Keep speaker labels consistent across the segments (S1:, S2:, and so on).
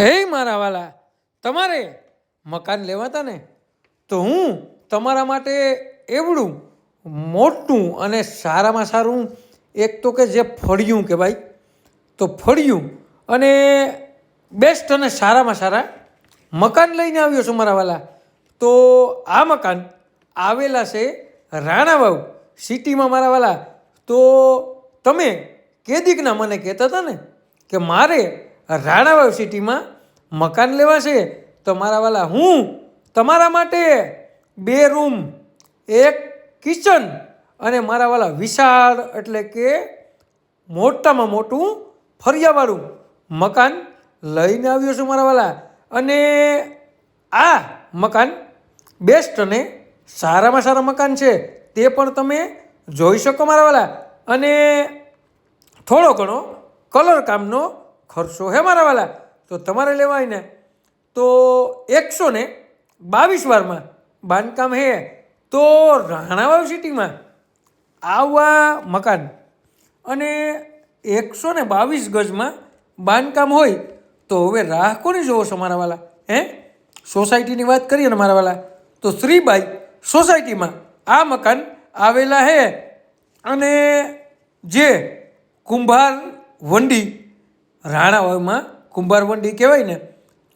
S1: હે મારા વાલા, તમારે મકાન લેવાતા ને? તો હું તમારા માટે એવડું, મોટું અને સારામાં સારું એક તો કે જે ફળિયું ભાઈ, તો ફળિયું અને બેસ્ટ અને સારામાં સારા મકાન લઈને આવ્યો છું મારા વાલા. તો આ મકાન આવેલા છે રાણાવાવ સિટીમાં મારા વાલા. તો તમે કેદીકના મને કહેતા હતા ને કે મારે રાણાવાવ સિટીમાં મકાન લેવા છે તો મારા વાલા, હું તમારા માટે બે રૂમ, એક કિચન અને મારા વાલા વિશાળ એટલે કે મોટામાં મોટું ફરિયાવાળું મકાન લઈને આવ્યો છું મારા વાલા. અને આ મકાન બેસ્ટ અને સારામાં સારા મકાન છે, તે પણ તમે જોઈ શકો મારા વાલા. અને થોડો ઘણો કલર કામનો ખર્ચો, હે મારા વાલા? તો તમારે લેવાય ને? તો એકસો ને બાવીસ વારમાં બાંધકામ હે. તો રાણાવાવ સિટીમાં આવા મકાન અને એકસો ને બાવીસ ગજમાં બાંધકામ હોય, તો હવે રાહ કોની જોવો છો મારા વાલા? હે? સોસાયટીની વાત કરીએ ને મારા વાલા, તો શ્રીબાઈ સોસાયટીમાં આ મકાન આવેલા હે. અને જે કુંભાર, વંડી રાણાવાવમાં કુંભારવંડી કહેવાય ને,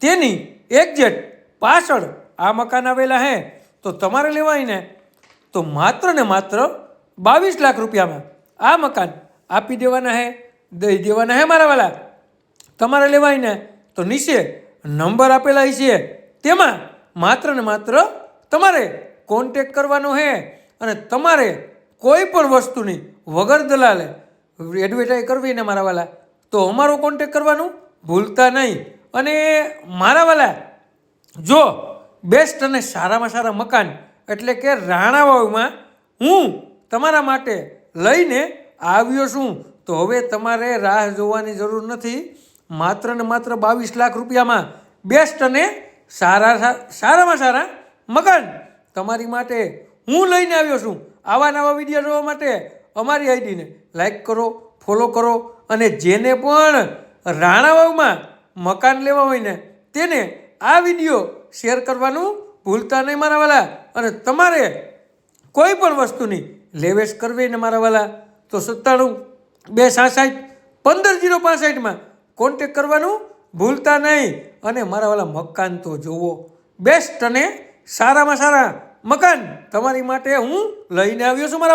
S1: તેની એક્ઝેક્ટ પાછળ આ મકાન આવેલા હે, તો તમારે લેવાય ને? તો માત્ર ને માત્ર બાવીસ લાખ રૂપિયામાં આ મકાન આપી દેવાના હે, દઈ દેવાના હે મારા વાલા. તમારે લેવાય ને? તો નીચે નંબર આપેલા છે, તેમાં માત્ર ને માત્ર તમારે કોન્ટેક કરવાનો હે, અને તમારે કોઈ પણ વસ્તુની વગર દલાલે એડવર્ટાઈઝ કરવી ને મારા વાલા. તો અમારો કોન્ટેક કરવાનું ભૂલતા નહીં. અને મારા વાલા, જો બેસ્ટ અને સારામાં સારા મકાન, એટલે કે રાણાવાવમાં હું તમારા માટે લઈને આવ્યો છું. તો હવે તમારે રાહ જોવાની જરૂર નથી. માત્ર ને માત્ર બાવીસ લાખ રૂપિયામાં બેસ્ટ અને સારા સારામાં સારા મકાન તમારી માટે હું લઈને આવ્યો છું. આવા નવા વીડિયો જોવા માટે અમારી આઈડીને લાઈક કરો ફોલો કરો અને જેને પણ રાણાવાવમાં મકાન લેવા હોય ને, તેને આ વીડિયો શેર કરવાનું ભૂલતા નહીં મારા વાલા. અને તમારે કોઈ પણ વસ્તુની લેવેશ કરવી ને મારા વાલા, તો સત્તાણું બે સાસાઠ પંદર જીરો પાસઠમાં કોન્ટેક કરવાનું ભૂલતા નહીં. અને મારા વાલા, મકાન તો જુઓ બેસ્ટ અને સારામાં સારા મકાન તમારી માટે હું લઈને આવ્યો છું મારા